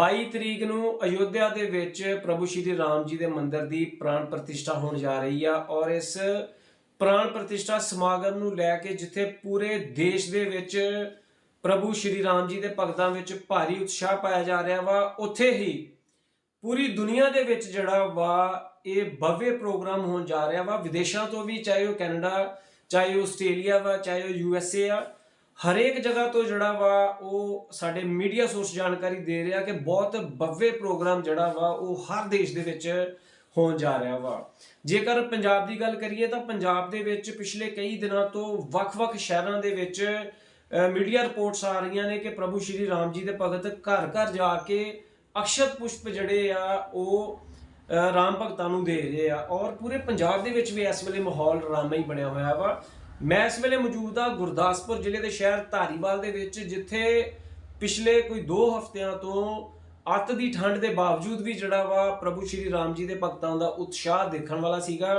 22 ਤਰੀਕ ਨੂੰ ਅਯੋਧਿਆ ਦੇ ਵਿੱਚ ਪ੍ਰਭੂ ਸ਼੍ਰੀ ਰਾਮ ਜੀ ਦੇ ਮੰਦਰ ਦੀ ਪ੍ਰਾਣ ਪ੍ਰਤਿਸ਼ਠਾ ਹੋਣ ਜਾ ਰਹੀ ਆ ਔਰ ਇਸ ਪ੍ਰਾਣ ਪ੍ਰਤਿਸ਼ਠਾ ਸਮਾਗਮ ਨੂੰ ਲੈ ਕੇ ਜਿੱਥੇ ਪੂਰੇ ਦੇਸ਼ ਦੇ ਵਿੱਚ ਪ੍ਰਭੂ ਸ਼੍ਰੀ ਰਾਮ ਜੀ ਦੇ ਭਗਤਾਂ ਵਿੱਚ ਭਾਰੀ ਉਤਸ਼ਾਹ ਪਾਇਆ ਜਾ ਰਿਹਾ ਵਾ, ਉੱਥੇ ਹੀ ਪੂਰੀ ਦੁਨੀਆ ਦੇ ਵਿੱਚ ਜਿਹੜਾ ਵਾ ਇਹ ਭਵਯ ਪ੍ਰੋਗਰਾਮ ਹੋਣ ਜਾ ਰਿਹਾ ਵਾ, ਵਿਦੇਸ਼ਾਂ ਤੋਂ ਵੀ, ਚਾਹੇ ਉਹ ਕੈਨੇਡਾ, ਚਾਹੇ ਆਸਟ੍ਰੇਲੀਆ ਵਾ, ਚਾਹੇ ਉਹ ਏ ਆ ਹਰੇਕ ਜਗ੍ਹਾ ਤੋਂ ਜਿਹੜਾ ਵਾ ਉਹ ਸਾਡੇ ਮੀਡੀਆ ਸੋਰਸ ਜਾਣਕਾਰੀ ਦੇ ਰਿਹਾ ਕਿ ਬਹੁਤ ਭਵਯ ਪ੍ਰੋਗਰਾਮ ਜਿਹੜਾ ਵਾ ਉਹ ਹਰ ਦੇਸ਼ ਦੇ ਵਿੱਚ ਹੋਣ ਜਾ ਰਿਹਾ ਵਾ। ਜੇਕਰ ਪੰਜਾਬ ਦੀ ਗੱਲ ਕਰੀਏ ਤਾਂ ਪੰਜਾਬ ਦੇ ਵਿੱਚ ਪਿਛਲੇ ਕਈ ਦਿਨਾਂ ਤੋਂ ਵੱਖ-ਵੱਖ ਸ਼ਹਿਰਾਂ ਦੇ ਵਿੱਚ ਮੀਡੀਆ ਰਿਪੋਰਟਸ ਆ ਰਹੀਆਂ ਨੇ ਕਿ ਪ੍ਰਭੂ ਸ਼੍ਰੀ ਰਾਮ ਜੀ ਦੇ ਭਗਤ ਘਰ ਘਰ ਜਾ ਕੇ ਅਕਸ਼ਤ ਪੁਸ਼ਪ ਜਿਹੜੇ ਆ ਉਹ ਰਾਮ ਭਗਤਾਂ ਨੂੰ ਦੇ ਰਹੇ ਆ। ਔਰ ਪੂਰੇ ਪੰਜਾਬ ਦੇ ਵਿੱਚ ਵੀ ਇਸ ਵੇਲੇ ਮਾਹੌਲ ਰਾਮਾ ਹੀ ਬਣਿਆ ਹੋਇਆ ਵਾ। ਮੈਂ ਇਸ ਵੇਲੇ ਮੌਜੂਦ ਆ ਗੁਰਦਾਸਪੁਰ ਜ਼ਿਲ੍ਹੇ ਦੇ ਸ਼ਹਿਰ ਧਾਰੀਵਾਲ ਦੇ ਵਿੱਚ, ਜਿੱਥੇ ਪਿਛਲੇ ਕੋਈ 2 ਹਫ਼ਤਿਆਂ ਤੋਂ ਅੱਤ ਦੀ ਠੰਡ ਦੇ ਬਾਵਜੂਦ ਵੀ ਜਿਹੜਾ ਵਾ ਪ੍ਰਭੂ ਸ਼੍ਰੀ ਰਾਮ ਜੀ ਦੇ ਭਗਤਾਂ ਦਾ ਉਤਸ਼ਾਹ ਦੇਖਣ ਵਾਲਾ ਸੀਗਾ।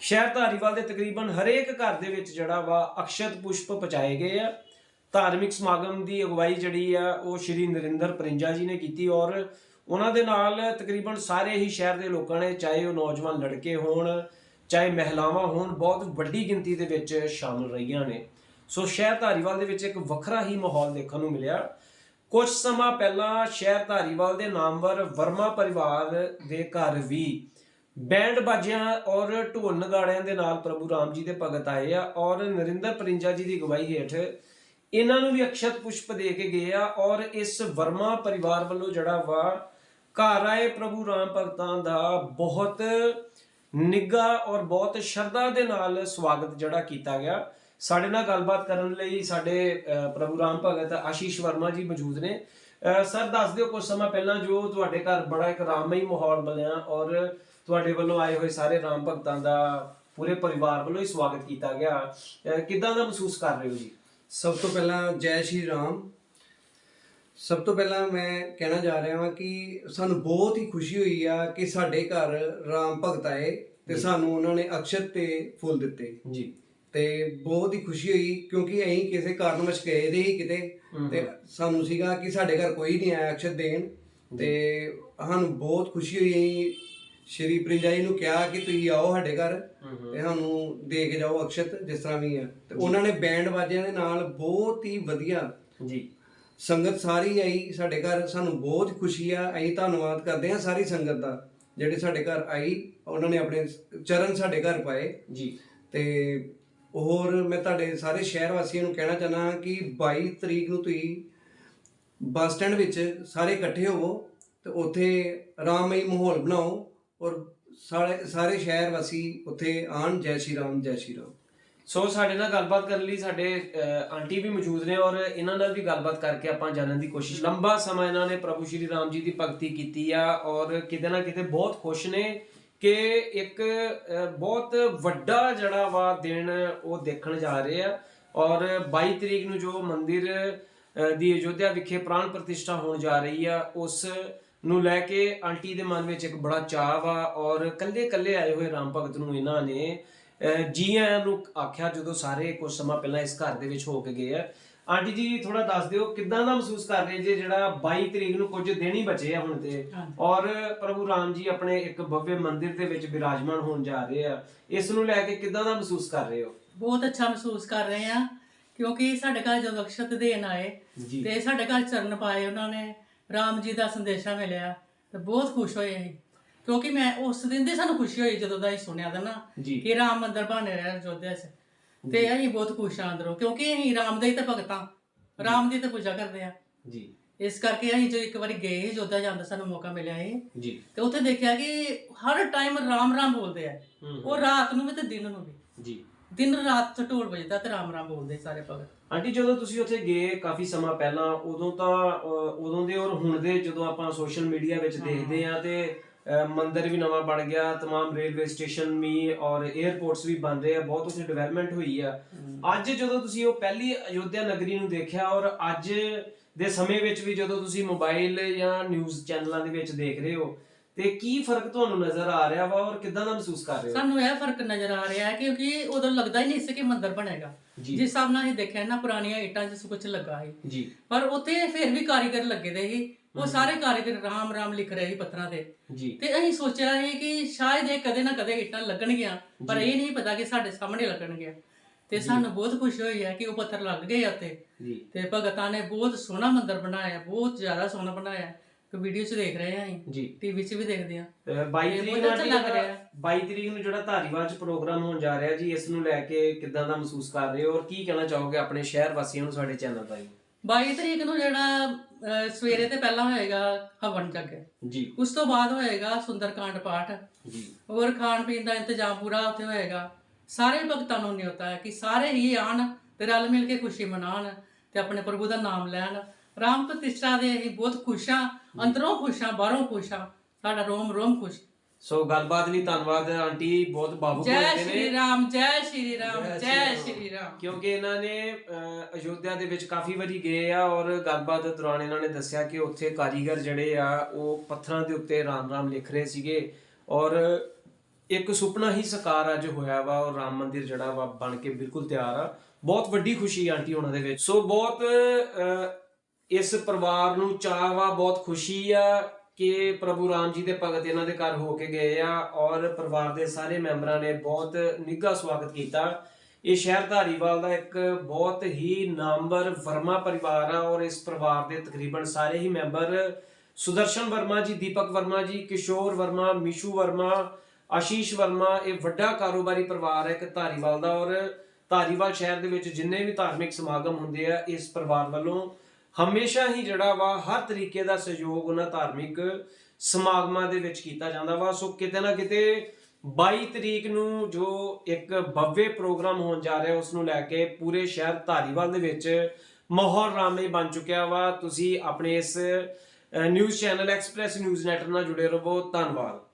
ਸ਼ਹਿਰ ਧਾਰੀਵਾਲ ਦੇ ਤਕਰੀਬਨ ਹਰੇਕ ਘਰ ਦੇ ਵਿੱਚ ਜਿਹੜਾ ਵਾ ਅਕਸ਼ਤ ਪੁਸ਼ਪ ਪਹੁੰਚਾਏ ਗਏ ਆ। ਧਾਰਮਿਕ ਸਮਾਗਮ ਦੀ ਅਗਵਾਈ ਜਿਹੜੀ ਆ, ਉਹ ਸ਼੍ਰੀ ਨਰਿੰਦਰ ਪਰਿੰਜਾ ਜੀ ਨੇ ਕੀਤੀ ਔਰ ਉਹਨਾਂ ਦੇ ਨਾਲ ਤਕਰੀਬਨ ਸਾਰੇ ਹੀ ਸ਼ਹਿਰ ਦੇ ਲੋਕਾਂ ਨੇ, ਚਾਹੇ ਉਹ ਨੌਜਵਾਨ ਲੜਕੇ ਹੋਣ ਚਾਹੇ ਮਹਿਲਾਵਾਂ ਹੋਣ, ਬਹੁਤ ਵੱਡੀ ਗਿਣਤੀ ਦੇ ਵਿੱਚ ਸ਼ਾਮਲ ਰਹੀਆਂ ਨੇ। ਸੋ ਸ਼ਹਿਰ ਧਾਰੀਵਾਲ ਦੇ ਵਿੱਚ ਇੱਕ ਵੱਖਰਾ ਹੀ ਮਾਹੌਲ ਦੇਖਣ ਨੂੰ ਮਿਲਿਆ। ਕੁਝ ਸਮਾਂ ਪਹਿਲਾਂ ਸ਼ਹਿਰ ਧਾਰੀਵਾਲ ਦੇ ਨਾਮਵਰ ਵਰਮਾ ਪਰਿਵਾਰ ਦੇ ਘਰ ਵੀ ਬੈਂਡ ਬਾਜਿਆਂ ਔਰ ਢੋਲ ਨਗਾੜਿਆਂ ਦੇ ਨਾਲ ਪ੍ਰਭੂ ਰਾਮ ਜੀ ਦੇ ਭਗਤ ਆਏ ਆ ਔਰ ਨਰਿੰਦਰ ਪਰਿੰਜਾ ਜੀ ਦੀ ਅਗਵਾਈ ਹੇਠ ਇਹਨਾਂ ਨੂੰ ਵੀ ਅਕਸ਼ਤ ਪੁਸ਼ਪ ਦੇ ਕੇ ਗਏ ਆ ਔਰ ਇਸ ਵਰਮਾ ਪਰਿਵਾਰ ਵੱਲੋਂ ਜਿਹੜਾ ਵਾ ਘਰ ਆਏ ਪ੍ਰਭੂ ਰਾਮ ਭਗਤਾਂ ਦਾ ਬਹੁਤ ਨਿੱਘਾ ਔਰ ਬਹੁਤ ਸ਼ਰਧਾ ਦੇ ਨਾਲ ਸਵਾਗਤ ਜਿਹੜਾ ਕੀਤਾ ਗਿਆ। ਸਾਡੇ ਨਾਲ ਗੱਲਬਾਤ ਕਰਨ ਲਈ ਸਾਡੇ ਪ੍ਰਭੂ ਰਾਮ ਭਗਤ ਆਸ਼ੀਸ਼ ਵਰਮਾ ਜੀ ਮੌਜੂਦ ਨੇ। ਸਰ ਦੱਸ ਦਿਓ ਕੁਝ ਸਮਾਂ ਪਹਿਲਾਂ ਜੋ ਤੁਹਾਡੇ ਘਰ ਬੜਾ ਇੱਕ ਰਾਮਮਈ ਮਾਹੌਲ ਬਣਿਆ ਔਰ ਤੁਹਾਡੇ ਵੱਲੋਂ ਆਏ ਹੋਏ ਸਾਰੇ ਰਾਮ ਭਗਤਾਂ ਦਾ ਪੂਰੇ ਪਰਿਵਾਰ ਵੱਲੋਂ ਹੀ ਸਵਾਗਤ ਕੀਤਾ ਗਿਆ। ਅਹ, ਕਿੱਦਾਂ ਦਾ ਮਹਿਸੂਸ ਕਰ ਰਹੇ ਹੋ ਜੀ? ਸਭ ਤੋਂ ਪਹਿਲਾਂ ਜੈ ਸ਼੍ਰੀ ਰਾਮ। ਸਭ ਤੋਂ ਪਹਿਲਾਂ ਮੈਂ ਕਹਿਣਾ ਜਾ ਰਿਹਾ ਹਾਂ ਕਿ ਸਾਨੂੰ ਬਹੁਤ ਹੀ ਖੁਸ਼ੀ ਹੋਈ ਆ ਕਿ ਸਾਡੇ ਘਰ ਰਾਮ ਭਗਤ ਆਏ ਤੇ ਸਾਨੂੰ ਉਹਨਾਂ ਨੇ ਅਕਸ਼ਤ ਤੇ ਫੁੱਲ ਦਿੱਤੇ। ਜੀ। ਤੇ ਬਹੁਤ ਹੀ ਖੁਸ਼ੀ ਹੋਈ ਕਿਉਂਕਿ ਅਸੀਂ ਕਿਸੇ ਕਾਰਨਵਸ਼ ਗਏ ਦੇ ਹੀ ਕਿਤੇ ਤੇ ਸਾਨੂੰ ਸੀਗਾ ਕਿ ਸਾਡੇ ਘਰ ਕੋਈ ਨਹੀਂ ਆਇਆ ਅਕਸ਼ਤ ਦੇਣ। ਤੇ ਸਾਨੂੰ ਬਹੁਤ ਖੁਸ਼ੀ ਹੋਈ ਅਸੀਂ ਸ਼੍ਰੀ ਪ੍ਰਿੰਜਾ ਜੀ ਨੂੰ ਕਿਹਾ ਕਿ ਤੁਸੀਂ ਆਓ ਸਾਡੇ ਘਰ ਤੇ ਸਾਨੂੰ ਦੇ ਕੇ ਜਾਓ ਅਕਸ਼ਤ ਜਿਸ ਤਰ੍ਹਾਂ ਵੀ ਆ। ਤੇ ਉਹਨਾਂ ਨੇ ਬੈਂਡ ਬਾਜਿਆਂ ਦੇ ਨਾਲ ਬਹੁਤ ਹੀ ਵਧੀਆ ਜੀ। ਸੰਗਤ ਸਾਰੀ ਆਈ ਸਾਡੇ ਘਰ ਸਾਨੂੰ ਬਹੁਤ ਖੁਸ਼ੀ ਆ ਅਸੀਂ ਧੰਨਵਾਦ ਕਰਦੇ ਹਾਂ ਸਾਰੀ ਸੰਗਤ ਦਾ ਜਿਹੜੇ ਸਾਡੇ ਘਰ ਆਈ ਉਹਨਾਂ ਨੇ ਆਪਣੇ ਚਰਨ ਸਾਡੇ ਘਰ ਪਾਏ। ਜੀ। ਤੇ ਹੋਰ ਮੈਂ ਤੁਹਾਡੇ ਸਾਰੇ ਸ਼ਹਿਰ ਵਾਸੀਆਂ ਨੂੰ ਕਹਿਣਾ ਚਾਹਨਾ ਕਿ 22 ਤਰੀਕ ਨੂੰ ਤੁਸੀਂ ਬੱਸ ਸਟੈਂਡ ਵਿੱਚ ਸਾਰੇ ਇਕੱਠੇ ਹੋਵੋ ਤੇ ਉੱਥੇ ਰਾਮਮਈ ਮਾਹੌਲ ਬਣਾਓ ਔਰ ਸਾਰੇ ਸਾਰੇ ਸ਼ਹਿਰ ਵਾਸੀ ਉੱਥੇ ਆਣ ਜੈ ਸ਼੍ਰੀ ਰਾਮ ਜੈ ਸ਼੍ਰੀ ਰਾਮ। ਸੋ ਸਾਡੇ ਨਾਲ ਗੱਲਬਾਤ ਕਰਨ ਲਈ ਸਾਡੇ ਆਂਟੀ ਵੀ ਮੌਜੂਦ ਨੇ ਔਰ ਇਹਨਾਂ ਨਾਲ ਵੀ ਗੱਲਬਾਤ ਕਰਕੇ ਆਪਾਂ ਜਾਣਨ ਦੀ ਕੋਸ਼ਿਸ਼ ਲੰਬਾ ਸਮਾਂ ਇਹਨਾਂ ਨੇ ਪ੍ਰਭੂ ਸ਼੍ਰੀ ਰਾਮ ਜੀ ਦੀ ਭਗਤੀ ਕੀਤੀ ਆ ਔਰ ਕਿਤੇ ਨਾ ਕਿਤੇ ਬਹੁਤ ਖੁਸ਼ ਨੇ ਕਿ ਇੱਕ ਬਹੁਤ ਵੱਡਾ ਜਿਹੜਾ ਵਾ ਦਿਨ ਉਹ ਦੇਖਣ ਜਾ ਰਹੇ ਆ ਔਰ 22 ਤਰੀਕ ਨੂੰ ਜੋ ਮੰਦਿਰ ਦੀ ਅਯੋਧਿਆ ਵਿਖੇ ਪ੍ਰਾਣ ਪ੍ਰਤਿਸ਼ਠਾ ਹੋਣ ਜਾ ਰਹੀ ਆ, ਉਸ ਨੂੰ ਲੈ ਕੇ ਆਂਟੀ ਦੇ ਮਨ ਵਿੱਚ ਇੱਕ ਬੜਾ ਚਾਅ ਵਾ ਔਰ ਕੱਲੇ ਕੱਲੇ ਆਏ ਹੋਏ ਰਾਮ ਭਗਤ ਨੂੰ ਇਹਨਾਂ ਨੇ ਜੀ ਆਇਆਂ ਨੂੰ ਆਖਿਆ ਜਦੋਂ ਸਾਰੇ ਕੁਝ ਸਮਾਂ ਪਹਿਲਾਂ ਇਸ ਘਰ ਦੇ ਵਿੱਚ ਹੋ ਕੇ ਗਏ ਆ। ਆਂਟੀ ਜੀ ਥੋੜਾ ਦੱਸ ਦਿਓ ਕਿੱਦਾਂ ਦਾ ਮਹਿਸੂਸ ਕਰ ਰਹੇ ਜੇ ਜਿਹੜਾ 22 ਤਰੀਕ ਨੂੰ ਕੁਝ ਦਿਨ ਹੀ ਬਚੇ ਆ ਹੁਣ ਤੇ? ਔਰ ਪ੍ਰਭੂ ਰਾਮ ਜੀ ਆਪਣੇ ਇੱਕ ਭव्य ਮੰਦਿਰ ਦੇ ਵਿੱਚ ਬਿਰਾਜਮਾਨ ਹੋਣ ਜਾ ਰਹੇ ਆ। ਇਸ ਨੂੰ ਲੈ ਕੇ ਕਿੱਦਾਂ ਦਾ ਮਹਿਸੂਸ ਕਰ ਰਹੇ ਹੋ? ਬਹੁਤ ਅੱਛਾ ਮਹਿਸੂਸ ਕਰ ਰਹੇ ਆ ਕਿਉਂਕਿ ਸਾਡੇ ਘਰ ਜਦੋਂ ਅਕਸ਼ਤ ਦੇਣ ਆਏ ਤੇ ਸਾਡੇ ਘਰ ਚਰਨ ਪਾਏ ਉਹਨਾਂ ਨੇ ਰਾਮ ਜੀ ਦਾ ਸੰਦੇਸ਼ਾ ਮਿਲਿਆ ਤੇ ਬਹੁਤ ਖੁਸ਼ ਹੋਏ ਅਸੀਂ। ਕਿਉਂਕਿ ਮੈਂ ਉਸ ਦਿਨ ਦੀ ਸਾਨੂੰ ਖੁਸ਼ੀ ਹੋਈ ਜਦੋਂ ਦਾ ਇਹ ਸੁਣਿਆ ਦਾ ਨਾ ਜੀ। ਕਿ ਰਾਮ ਮੰਦਿਰ ਬਣ ਰਿਹਾ ਅਯੋਧਿਆ 'ਚ। ਤੇ ਅਸੀਂ ਬਹੁਤ ਖੁਸ਼ ਆਂ ਅੰਦਰੋਂ ਕਿਉਂਕਿ ਅਸੀਂ ਰਾਮ ਦੇ ਹੀ ਤਾਂ ਭਗਤਾਂ ਰਾਮ ਦੀ ਤਾਂ ਪੂਜਾ ਕਰਦੇ ਆ ਜੀ। ਇਸ ਕਰਕੇ ਅਸੀਂ ਜੋ ਇੱਕ ਵਾਰੀ ਗਏ ਸੀ ਅਯੋਧਿਆ ਜਾਣ ਦਾ ਸਾਨੂੰ ਮੌਕਾ ਮਿਲਿਆ ਸੀ। ਜੀ। ਤੇ ਉੱਥੇ ਦੇਖਿਆ ਕਿ ਹਰ ਟਾਈਮ ਰਾਮ ਰਾਮ ਬੋਲਦੇ ਆ। ਉਹ ਰਾਤ ਨੂੰ ਵੀ ਤੇ ਦਿਨ ਨੂੰ ਵੀ। ਜੀ। ਦਿਨ ਰਾਤ ਢੋਲ ਵੱਜਦਾ ਤੇ ਰਾਮ ਰਾਮ ਬੋਲਦੇ ਸਾਰੇ ਭਗਤ। ਆਂਟੀ ਜਦੋਂ ਤੁਸੀਂ ਉੱਥੇ ਗਏ ਕਾਫੀ ਸਮਾਂ ਪਹਿਲਾਂ ਉਦੋਂ ਤਾਂ ਅਹ, ਉਦੋਂ ਦੇ ਔਰ ਹੁਣ ਦੇ ਜਦੋਂ ਆਪਾਂ ਸੋਸ਼ਲ ਮੀਡੀਆ ਵਿੱਚ ਦੇਖਦੇ ਆ ਤੇ ਮੰਦਿਰ ਵੀ ਨਵਾਂ ਬਣ ਗਿਆ तमाम ਰੇਲਵੇ ਸਟੇਸ਼ਨ ਵੀ ਔਰ 에ਅਰਪੋਰਟਸ ਵੀ ਬਣ ਰਹੇ ਆ ਬਹੁਤ ਉੱਥੇ ਡਿਵੈਲਪਮੈਂਟ ਹੋਈ ਆ। ਅੱਜ ਜਦੋਂ ਤੁਸੀਂ ਉਹ ਪਹਿਲੀ ਅਯੋਧਿਆ ਨਗਰੀ ਨੂੰ ਦੇਖਿਆ ਔਰ ਅੱਜ ਦੇ ਸਮੇਂ ਵਿੱਚ ਵੀ ਜਦੋਂ ਤੁਸੀਂ ਮੋਬਾਈਲ ਜਾਂ ਨਿਊਜ਼ ਚੈਨਲਾਂ ਦੇ ਵਿੱਚ ਦੇਖ ਰਹੇ ਹੋ ਤੇ ਕੀ ਫ਼ਰਕ ਤੁਹਾਨੂੰ ਨਜ਼ਰ ਆ ਰਿਹਾ ਵਾ ਔਰ ਕਿਦਾਂ ਦਾ ਮਹਿਸੂਸ ਕਰ ਰਹੇ ਹੋ? ਸਾਨੂੰ ਇਹ ਫ਼ਰਕ ਨਜ਼ਰ ਆ ਰਿਹਾ ਹੈ ਕਿਉਂਕਿ ਉਦੋਂ ਲੱਗਦਾ ਹੀ ਨਹੀਂ ਸੀ ਕਿ ਮੰਦਿਰ ਬਣੇਗਾ। ਜਿਸ ਹਿਸਾਬ ਨਾਲ ਅਸੀਂ ਦੇਖਿਆ ਨਾ ਪੁਰਾਣੀਆਂ ਇੱਟਾਂ 'ਚ ਕੁਝ ਲੱਗਾ ਸੀ। ਜੀ। ਪਰ ਉੱਥੇ ਫਿਰ ਵੀ ਕਾਰੀਗਰ ਲੱਗੇ ਦੇ ਉਹ ਸਾਰੇ ਕਾਰੀਗਰ ਰਾਮ ਰਾਮ ਲਿਖ ਰਹੇ ਸੀ ਪੱਥਰਾਂ ਤੇ। ਜੀ। ਤੇ ਅਸੀਂ ਸੋਚਿਆ ਸੀ ਕਿ ਸ਼ਾਇਦ ਇਹ ਕਦੇ ਨਾ ਕਦੇ ਇੱਟਾਂ ਲੱਗਣਗੀਆਂ ਪਰ ਇਹ ਨਹੀਂ ਪਤਾ ਕਿ ਸਾਡੇ ਸਾਹਮਣੇ ਲੱਗਣਗੀਆਂ। ਤੇ ਸਾਨੂੰ ਬਹੁਤ ਖੁਸ਼ੀ ਹੋਈ ਹੈ ਕਿ ਉਹ ਪੱਥਰ ਲੱਗ ਗਏ ਆ ਉੱਤੇ। ਜੀ। ਤੇ ਭਗਤਾਂ ਨੇ ਬਹੁਤ ਸੋਹਣਾ ਮੰਦਿਰ ਬਣਾਇਆ ਬਹੁਤ ਜ਼ਿਆਦਾ ਸੋਹਣਾ ਬਣਾਇਆ। ਕਿ ਵੀਡੀਓ 'ਚ ਦੇਖ ਰਹੇ ਹਾਂ ਜੀ। ਟੀਵੀ 'ਚ ਵੀ ਦੇਖਦੇ ਅਹ 22 ਤਰੀਕ ਨੂੰ ਲੱਗ ਜਿਹੜਾ- ਰਿਹਾ। 22 ਤਰੀਕ ਨੂੰ ਜਿਹੜਾ ਧਾਰੀਵਾਲ ਚ ਪ੍ਰੋਗਰਾਮ ਹੋਣ ਜਾ ਰਿਹਾ ਜੀ ਇਸ ਨੂੰ ਲੈ ਕੇ ਕਿੱਦਾਂ ਦਾ ਮਹਿਸੂਸ ਕਰ ਰਹੇ ਹੋ? ਔਰ ਕੀ ਕਹਿਣਾ ਚਾਹੋਗੇ ਆਪਣੇ ਸ਼ਹਿਰ ਵਾਸੀਆਂ ਨੂੰ ਸਾਡੇ ਚੈਨਲ ਰਾਹੀਂ 22 ਤਰੀਕ ਨੂੰ ਜਿਹੜਾ ਅਹ, ਸਵੇਰੇ ਤੇ ਪਹਿਲਾਂ ਹੋਏਗਾ ਹਵਨ ਜਗ। ਜੀ। ਉਸ ਤੋਂ ਬਾਅਦ ਹੋਏਗਾ ਸੁੰਦਰਕਾਂਡ ਪਾਠ। ਜੀ। ਹੋਰ ਖਾਣ ਪੀਣ ਦਾ ਇੰਤਜ਼ਾਮ ਪੂਰਾ ਉੱਥੇ ਹੋਏਗਾ। ਸਾਰੇ ਭਗਤਾਂ ਨੂੰ ਨਿਯੋਤਾ ਹੈ ਕਿ ਸਾਰੇ ਹੀ ਆਣ ਤੇ ਰਲ ਮਿਲ ਕੇ ਖੁਸ਼ੀ ਮਨਾਉਣ ਤੇ ਆਪਣੇ ਪ੍ਰਭੂ ਦਾ ਨਾਮ ਲੈਣ। ਰਾਮ ਪ੍ਰਤਿਸ਼ਠਾ ਦੇ ਅਸੀਂ ਬਹੁਤ ਖੁਸ਼ ਹਾਂ ਅੰਦਰੋਂ ਖੁਸ਼ ਹਾਂ ਬਾਹਰੋਂ ਖੁਸ਼ ਹਾਂ। ਸਾਡਾ ਰੋਮ ਰੋਮ ਖੁਸ਼। ਸੋ ਗੱਲਬਾਤ ਲਈ ਧੰਨਵਾਦ ਆਂਟੀ ਬਹੁਤ ਬਾਬੂ ਜੈ ਸ਼੍ਰੀ ਨੇ। ਰਾਮ ਜੈ ਸ਼੍ਰੀ ਰਾਮ ਜੈ ਸ਼੍ਰੀ ਰਾਮ। ਕਿਉਂਕਿ ਇਹਨਾਂ ਨੇ ਅਹ, ਅਯੋਧਿਆ ਦੇ ਵਿੱਚ ਕਾਫੀ ਵਾਰੀ ਗਏ ਆ ਔਰ ਗੱਲਬਾਤ ਦੌਰਾਨ ਇਹਨਾਂ ਨੇ ਦੱਸਿਆ ਕਿ ਉੱਥੇ ਕਾਰੀਗਰ ਜਿਹੜੇ ਆ ਉਹ ਪੱਥਰਾਂ ਦੇ ਉੱਤੇ ਰਾਮ ਰਾਮ ਲਿਖ ਰਹੇ ਸੀਗੇ ਔਰ ਇੱਕ ਸੁਪਨਾ ਹੀ ਸਾਕਾਰ ਅੱਜ ਹੋਇਆ ਵਾ ਔਰ ਰਾਮ ਮੰਦਿਰ ਜਿਹੜਾ ਵਾ ਬਣ ਕੇ ਬਿਲਕੁਲ ਤਿਆਰ ਆ। ਬਹੁਤ ਵੱਡੀ ਖੁਸ਼ੀ ਆਂਟੀ ਉਹਨਾਂ ਦੇ ਵਿੱਚ। ਸੋ ਬਹੁਤ ਅਹ, ਇਸ ਪਰਿਵਾਰ ਨੂੰ ਚਾਅ ਵਾ ਬਹੁਤ ਖੁਸ਼ੀ ਆ। ਕਿ ਪ੍ਰਭੂ ਰਾਮ ਜੀ ਦੇ ਭਗਤ ਇਹਨਾਂ ਦੇ ਘਰ ਹੋ ਕੇ ਗਏ ਆ ਔਰ ਪਰਿਵਾਰ ਦੇ ਸਾਰੇ ਮੈਂਬਰਾਂ ਨੇ ਬਹੁਤ ਨਿੱਘਾ ਸਵਾਗਤ ਕੀਤਾ। ਇਹ ਸ਼ਹਿਰ ਧਾਰੀਵਾਲ ਦਾ ਇੱਕ ਬਹੁਤ ਹੀ ਨਾਮਵਰ ਵਰਮਾ ਪਰਿਵਾਰ ਆ ਔਰ ਇਸ ਪਰਿਵਾਰ ਦੇ ਤਕਰੀਬਨ ਸਾਰੇ ਹੀ ਮੈਂਬਰ ਸੁਦਰਸ਼ਨ ਵਰਮਾ ਜੀ, ਦੀਪਕ ਵਰਮਾ ਜੀ, ਕਿਸ਼ੋਰ ਵਰਮਾ, ਮਿਸ਼ੂ ਵਰਮਾ, ਆਸ਼ੀਸ਼ ਵਰਮਾ, ਇਹ ਵੱਡਾ ਕਾਰੋਬਾਰੀ ਪਰਿਵਾਰ ਹੈ ਇੱਕ ਧਾਰੀਵਾਲ ਦਾ ਔਰ ਧਾਰੀਵਾਲ ਸ਼ਹਿਰ ਦੇ ਵਿੱਚ ਜਿੰਨੇ ਵੀ ਧਾਰਮਿਕ ਸਮਾਗਮ ਹੁੰਦੇ ਆ ਇਸ ਪਰਿਵਾਰ ਵੱਲੋਂ ਹਮੇਸ਼ਾ ਹੀ ਜਿਹੜਾ ਵਾ, ਹਰ ਤਰੀਕੇ ਦਾ ਸਹਿਯੋਗ ਉਹਨਾਂ ਧਾਰਮਿਕ ਸਮਾਗਮਾਂ ਦੇ ਵਿੱਚ ਕੀਤਾ ਜਾਂਦਾ ਵਾ। ਸੋ ਕਿਤੇ ਨਾ ਕਿਤੇ 22 ਤਰੀਕ ਨੂੰ ਜੋ ਇੱਕ ਭव्य ਪ੍ਰੋਗਰਾਮ ਹੋਣ ਜਾ ਰਿਹਾ, ਉਸ ਨੂੰ ਲੈ ਕੇ ਪੂਰੇ ਸ਼ਹਿਰ ਧਾਰੀਵਾਲ ਦੇ ਵਿੱਚ ਮਾਹੌਲ ਰਾਮੇ ਬਣ ਚੁੱਕਿਆ ਵਾ। ਤੁਸੀਂ ਆਪਣੇ ਇਸ news channel express news net ਨਾਲ ਜੁੜੇ ਰਹੋ। ਧੰਨਵਾਦ।